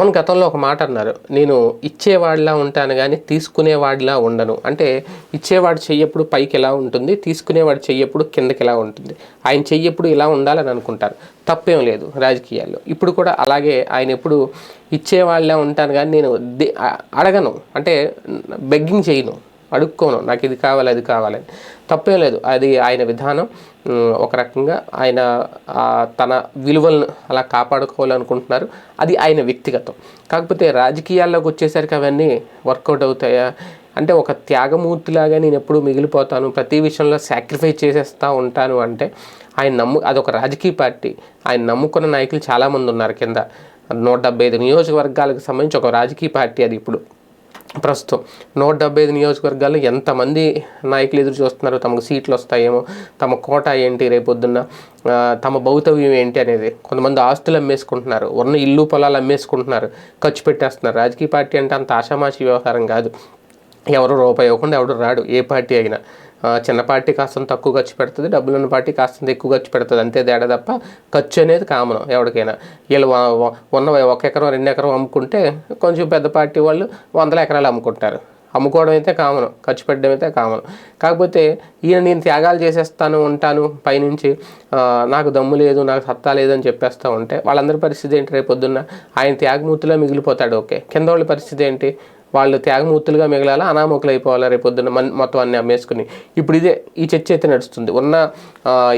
మన గతంలో ఒక మాట అన్నారు నేను ఇచ్చేవాడిలా ఉంటాను కానీ తీసుకునేవాడిలా ఉండను. అంటే ఇచ్చేవాడు చెయ్యప్పుడు పైకి ఎలా ఉంటుంది తీసుకునేవాడు చెయ్యప్పుడు కిందకి ఎలా ఉంటుంది. ఆయన చెయ్యప్పుడు ఇలా ఉండాలని అనుకుంటారు. తప్పేం లేదు రాజకీయాల్లో. ఇప్పుడు కూడా అలాగే ఆయన ఎప్పుడు ఇచ్చేవాళ్ళ ఉంటాను కానీ నేను అడగను. అంటే బెగ్గింగ్ చేయను. అడుక్కోను. నాకు ఇది కావాలి అది కావాలని తప్పేం లేదు. అది ఆయన విధానం. ఒక రకంగా ఆయన తన విలువలను అలా కాపాడుకోవాలనుకుంటున్నారు. అది ఆయన వ్యక్తిగతం. కాకపోతే రాజకీయాల్లోకి వచ్చేసరికి అవన్నీ వర్కౌట్ అవుతాయా? అంటే ఒక త్యాగమూర్తిలాగా నేను ఎప్పుడు మిగిలిపోతాను. ప్రతి విషయంలో సాక్రిఫైస్ చేసేస్తూ ఉంటాను అంటే ఆయన నమ్ము అదొక రాజకీయ పార్టీ. ఆయన నమ్ముకున్న నాయకులు చాలామంది ఉన్నారు కింద. నూట డెబ్బై ఐదు నియోజకవర్గాలకు సంబంధించి ఒక రాజకీయ పార్టీ అది ఇప్పుడు. ప్రస్తుతం నూట డెబ్బై ఐదు నియోజకవర్గాల్లో ఎంతమంది నాయకులు ఎదురు చూస్తున్నారు? తమకు సీట్లు వస్తాయేమో? తమ కోట ఏంటి రేపొద్దున్న? తమ భౌతవ్యం ఏంటి అనేది కొంతమంది ఆస్తులు అమ్మేసుకుంటున్నారు. ఉన్న ఇల్లు పొలాలు అమ్మేసుకుంటున్నారు. ఖర్చు పెట్టేస్తున్నారు. రాజకీయ పార్టీ అంటే అంత ఆషామాషి వ్యవహారం కాదు. ఎవరు రూపాయి ఇవ్వకుండా ఎవడు రాడు. ఏ పార్టీ అయినా. చిన్న పార్టీ కాస్త తక్కువ ఖర్చు పెడుతుంది డబ్బులు ఉన్న పార్టీ కాస్తంత ఎక్కువ ఖర్చు పెడుతుంది. అంతే తేడా తప్ప ఖర్చు అనేది కామన్ ఎవరికైనా. వీళ్ళు ఉన్న ఒక ఎకరం రెండు ఎకరం అమ్ముకుంటే కొంచెం పెద్ద పార్టీ వాళ్ళు వందల ఎకరాలు అమ్ముకుంటారు. అమ్ముకోవడం అయితే కామన్ ఖర్చు పెట్టడం అయితే కామన్. కాకపోతే ఈయన నేను త్యాగాలు చేసేస్తాను ఉంటాను పైనుంచి నాకు దమ్ము లేదు నాకు సత్తా లేదు అని చెప్పేస్తూ ఉంటే వాళ్ళందరి పరిస్థితి ఏంటి రేపు పొద్దున్న ఆయన త్యాగమూర్తిలో మిగిలిపోతాడు ఓకే. కింద వాళ్ళ పరిస్థితి ఏంటి? వాళ్ళు త్యాగమూర్తులుగా మిగలాలా అనామకులు అయిపోవాలా రేపు పొద్దున్న మన్ మొత్తం అన్ని అమ్మేసుకుని. ఇప్పుడు ఇదే ఈ చర్చ అయితే నడుస్తుంది. ఉన్న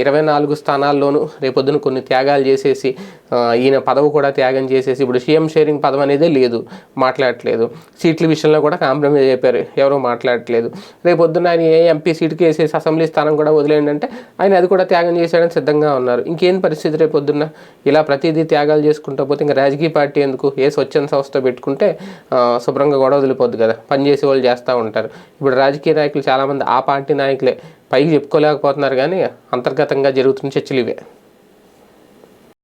ఇరవై నాలుగు స్థానాల్లోనూ రేపొద్దున కొన్ని త్యాగాలు చేసేసి ఈయన పదవి కూడా త్యాగం చేసేసి ఇప్పుడు సీఎం షేరింగ్ పదవి అనేదే లేదు మాట్లాడట్లేదు. సీట్ల విషయంలో కూడా కాంప్రమైజ్ అయిపోయారు ఎవరో మాట్లాడట్లేదు. రేపొద్దున ఆయన ఏ ఎంపీ సీట్కి వేసేసి అసెంబ్లీ స్థానం కూడా వదిలేయండి అంటే ఆయన అది కూడా త్యాగం చేసేయడానికి సిద్ధంగా ఉన్నారు. ఇంకేం పరిస్థితి రేపొద్దున్న ఇలా ప్రతిదీ త్యాగాలు చేసుకుంటూ పోతే ఇంకా రాజకీయ పార్టీ ఎందుకు? ఏ స్వచ్ఛంద సంస్థ పెట్టుకుంటే శుభ్రంగా గొడవ వదిలిపోద్ది కదా. పనిచేసే వాళ్ళు చేస్తూ ఉంటారు. ఇప్పుడు రాజకీయ నాయకులు చాలామంది ఆ పార్టీ నాయకులే. పైకి చెప్పుకోలేకపోతున్నారు కానీ అంతర్గతంగా జరుగుతున్న చర్చలు ఇవే.